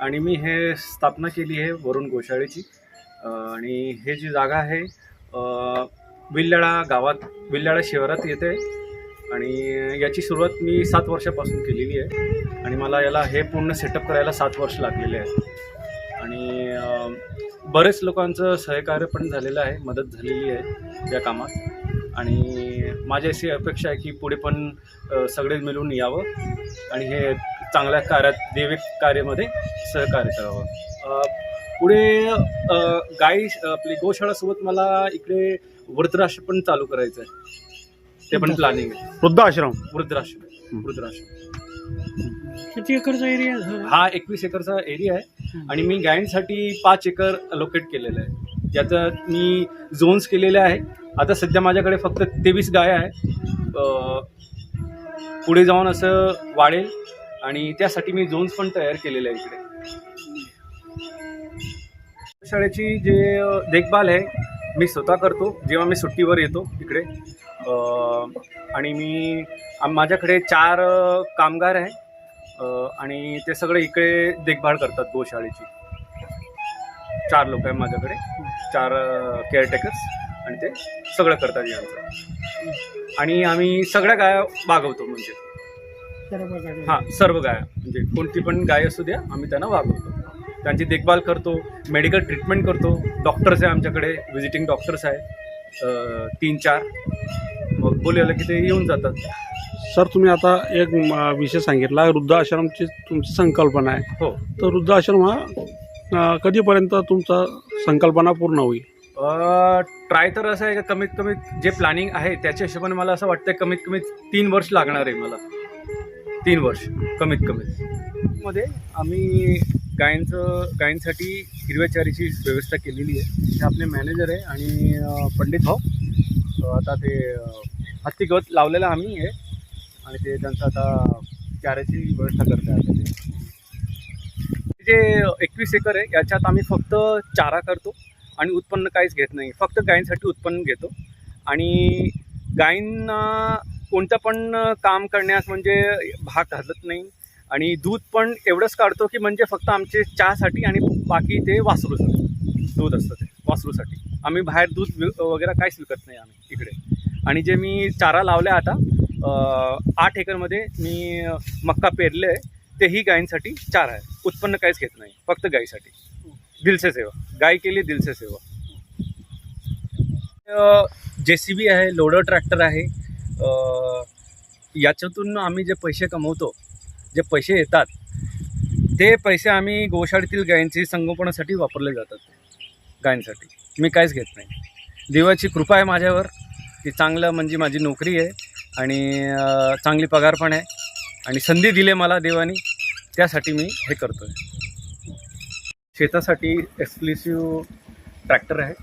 आणि मी हे स्थापना केली आहे वरुण गोशाळेची. आणि हे जी जागा आहे विल्याळा गावात विल्याळा शहरात येते. आणि याची सुरुवात मी सात वर्षापासून केलेली आहे. आणि मला याला हे पूर्ण सेटअप करायला सात वर्ष लागलेले आहेत. आणि बरेच लोकांचं सहकार्य पण झालेलं आहे मदत झालेली आहे या कामात. आणि माझी अशी अपेक्षा आहे की पुढे पण सगळे मिळून यावं. आणि हे चांगल्या कार्यात दैविक कार्यामध्ये सहकार्य करावं. पुढे गाई आपली गोशाळासोबत मला इकडे वृद्धाश्रम पण चालू करायचं आहे ते पण प्लॅनिंग आहे. वृद्धाश्रम? वृद्धाश्रम वृद्धाश्रम किती एकरचा एरिया हा? एकवीस एकरचा एरिया आहे. आणि मी गायींसाठी पाच एकर अलोकेट केलेलं आहे. ज्याचं मी झोन्स केलेले आहे. आता सध्या माझ्याकडे फक्त तेवीस गाय आहे. पुढे जाऊन असं वाढेल. आणि त्यासाठी मी झोन्स पण तयार केलेले आहे इकडे. शाळेची जे देखभाल आहे मी स्वतः करतो. जेव्हा मी सुट्टीवर येतो इकडे आणि मी माझ्याकडे चार कामगार आहे आणि ते सगळे इकडे देखभाल करतात गोशाळेची चार लोक आहे माझ्याकडे चार केअरटेकर्स आणि ते सगळं करतात यांचं आणि आम्ही सगळ्या गाया बागवतो म्हणजे. हां सर्व गाया. म्हणजे कोणती पण गाय असू द्या आम्ही त्यांना वागवतो. त्यांची देखभाल करतो मेडिकल ट्रीटमेंट करतो. डॉक्टर्स आहे आमच्याकडे व्हिजिटिंग डॉक्टर्स आहे. तीन चार. मग बोलवलं की ते येऊन जातात. सर तुम्ही आता एक विषय सांगितला वृद्धाश्रमची तुमची संकल्पना आहे. हो. तर वृद्धाश्रम हा कधीपर्यंत तुमचा संकल्पना पूर्ण होईल? ट्राय तर असं आहे का कमीत कमी जे प्लॅनिंग आहे त्याच्या हिशोबाने मला असं वाटतं कमीत कमी तीन वर्ष लागणार आहे मला. तीन वर्ष कमीत कमी. मध्ये आम्ही गायंचं गायींसाठी हिरव्या चारीची व्यवस्था केलेली आहे. ते आपले मॅनेजर आहे आणि पंडित भाऊ. आता ते हत्ती गवत लावलेलं आम्ही आहे. आणि ते त्यांचं आता चाऱ्याची व्यवस्था करते आता ते. जे एकवीस एकर आहे याच्यात आम्ही फक्त चारा करतो आणि उत्पन्न काहीच घेत नाही. फक्त गायींसाठी उत्पन्न घेतो. आणि गायींना कोणतं पण काम करण्यास म्हणजे भाग घालत नाही. आणि दूध पण एवढंच काढतो की म्हणजे फक्त आमचे चहासाठी आणि बाकी ते वासरूसाठी. दूध असतं ते वासरूसाठी. आम्ही बाहेर दूध वि- वगैरे काहीच विकत नाही आम्ही इकडे. आणि जे मी चारा लावला आता आठ एकरमध्ये मी मक्का पेरले आहे तेही गायींसाठी चारा आहे. उत्पन्न काहीच घेत नाही फक्त गायीसाठी. दिलसे सेवा. गाय केली दिलसे सेवा. जे सी बी आहे लोडर ट्रॅक्टर आहे याच्यातून आम्ही जे पैसे कमवतो जे पैसे येतात ते पैसे आम्ही गोशाळेतील गायींची संगोपनासाठी वापरले जातात. गायींसाठी. मी काहीच घेत नाही. देवाची कृपा आहे माझ्यावर. की चांगलं म्हणजे माझी नोकरी आहे आणि चांगली पगार पण आहे आणि संधी दिली मला देवानी. त्यासाठी मी हे करतो आहे शेतासाठी एक्सक्लुसिव्ह ट्रॅक्टर आहे.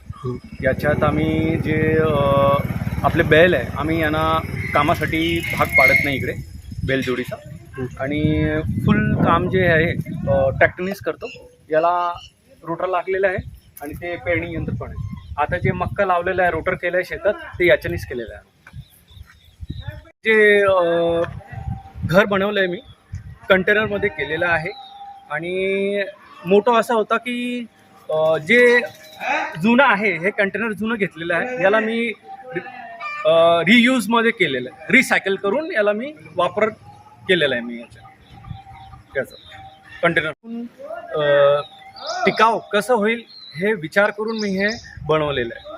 याच्यात आम्ही जे आपले बैल आहे. आम्ही यांना कामासाठी भाग पाडत नाही इकडे बैलजोडीचा. आणि फुल काम जे आहे अ, करतो. याला रोटर लागलेलं आहे आणि ते पेरणी यंत्र पण आहे. आता जे मक्का लावलेलं आहे रोटर केलं आहे शेतात ते याच्यानेच केलेलं आहे. जे घर बनवलं आहे मी कंटेनरमध्ये केलेलं आहे. आणि मोठं असा होता की जे जुनं आहे हे कंटेनर जुनं घेतलेलं आहे याला मी रियूजमध्ये केलेलं आहे. रिसायकल करून याला मी वापर केलेला आहे मी याच्या. त्याचा. कंटेनर टिकाव कसं होईल हे विचार करून मी हे बनवलेलं आहे.